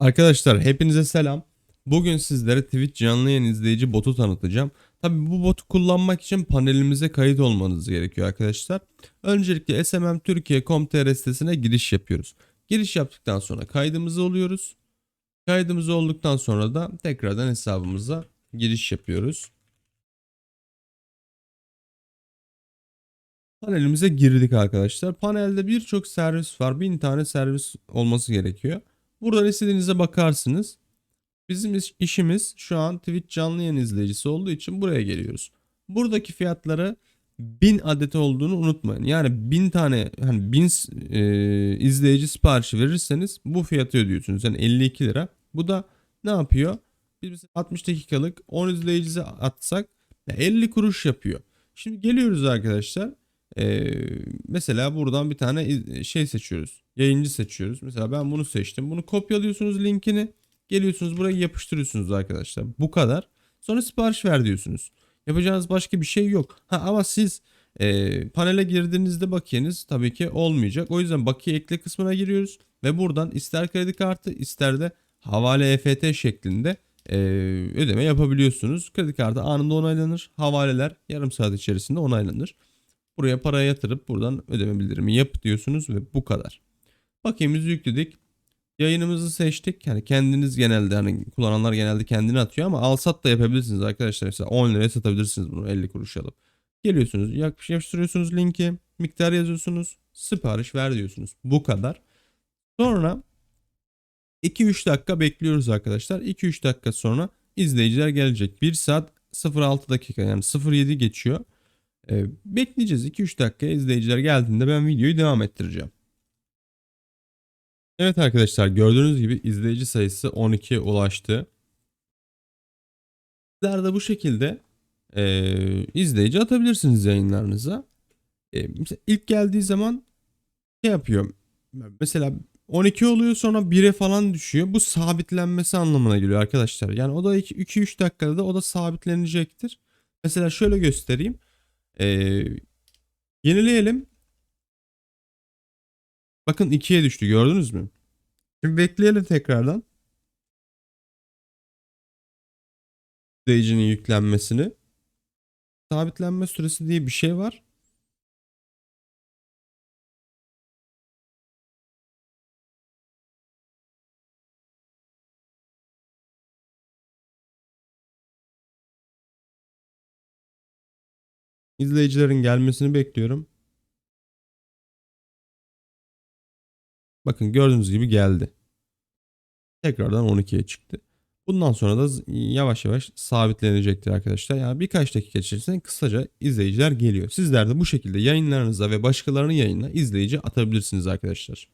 Arkadaşlar hepinize selam. Bugün sizlere Twitch canlı yayın izleyici botu tanıtacağım. Tabi bu botu kullanmak için panelimize kayıt olmanız gerekiyor arkadaşlar. Öncelikle smmtürkiye.com.tr sitesine giriş yapıyoruz. Giriş yaptıktan sonra kaydımızı oluyoruz. Kaydımız olduktan sonra da tekrardan hesabımıza giriş yapıyoruz. Panelimize girdik arkadaşlar. Panelde birçok servis var. Bin tane servis olması gerekiyor. Buradan istediğinize bakarsınız. Bizim iş- işimiz şu an Twitch canlı yayın izleyicisi olduğu için buraya geliyoruz. Buradaki fiyatları 1000 adet olduğunu unutmayın. Yani 1000 tane hani 1000 e, izleyici siparişi verirseniz bu fiyatı ödüyorsunuz. Yani 52 lira. Bu da ne yapıyor? Biz mesela 60 dakikalık 10 izleyicisi atsak ya 50 kuruş yapıyor. Şimdi geliyoruz arkadaşlar. Ee, mesela buradan bir tane şey seçiyoruz. Yayıncı seçiyoruz. Mesela ben bunu seçtim. Bunu kopyalıyorsunuz linkini. Geliyorsunuz buraya yapıştırıyorsunuz arkadaşlar. Bu kadar. Sonra sipariş ver diyorsunuz. Yapacağınız başka bir şey yok. Ha ama siz e, panele girdiğinizde bakiyeniz tabii ki olmayacak. O yüzden bakiye ekle kısmına giriyoruz ve buradan ister kredi kartı ister de havale EFT şeklinde e, ödeme yapabiliyorsunuz. Kredi kartı anında onaylanır. Havaleler yarım saat içerisinde onaylanır. Buraya para yatırıp buradan ödeme bildirimi yap diyorsunuz ve bu kadar. Bakiyemizi yükledik. Yayınımızı seçtik. Yani kendiniz genelde hani kullananlar genelde kendini atıyor ama al sat da yapabilirsiniz arkadaşlar. Mesela 10 liraya satabilirsiniz bunu 50 kuruş alıp. Geliyorsunuz yapış- yapıştırıyorsunuz linki. Miktar yazıyorsunuz. Sipariş ver diyorsunuz. Bu kadar. Sonra 2-3 dakika bekliyoruz arkadaşlar. 2-3 dakika sonra izleyiciler gelecek. 1 saat 06 dakika yani 07 geçiyor. Ee, bekleyeceğiz 2-3 dakika izleyiciler geldiğinde ben videoyu devam ettireceğim. Evet arkadaşlar gördüğünüz gibi izleyici sayısı 12'ye ulaştı. Sizler de bu şekilde eee, izleyici atabilirsiniz yayınlarınıza. Eee, mesela ilk geldiği zaman şey yapıyor. Mesela 12 oluyor sonra 1'e falan düşüyor. Bu sabitlenmesi anlamına geliyor arkadaşlar. Yani o da 2-3 dakikada da o da sabitlenecektir. Mesela şöyle göstereyim. Eee, yenileyelim. Bakın 2'ye düştü gördünüz mü? Şimdi bekleyelim tekrardan. İzleyicinin yüklenmesini. Sabitlenme süresi diye bir şey var. İzleyicilerin gelmesini bekliyorum. Bakın gördüğünüz gibi geldi. Tekrardan 12'ye çıktı. Bundan sonra da yavaş yavaş sabitlenecektir arkadaşlar. Yani birkaç dakika içerisinde kısaca izleyiciler geliyor. Sizler de bu şekilde yayınlarınıza ve başkalarının yayınına izleyici atabilirsiniz arkadaşlar.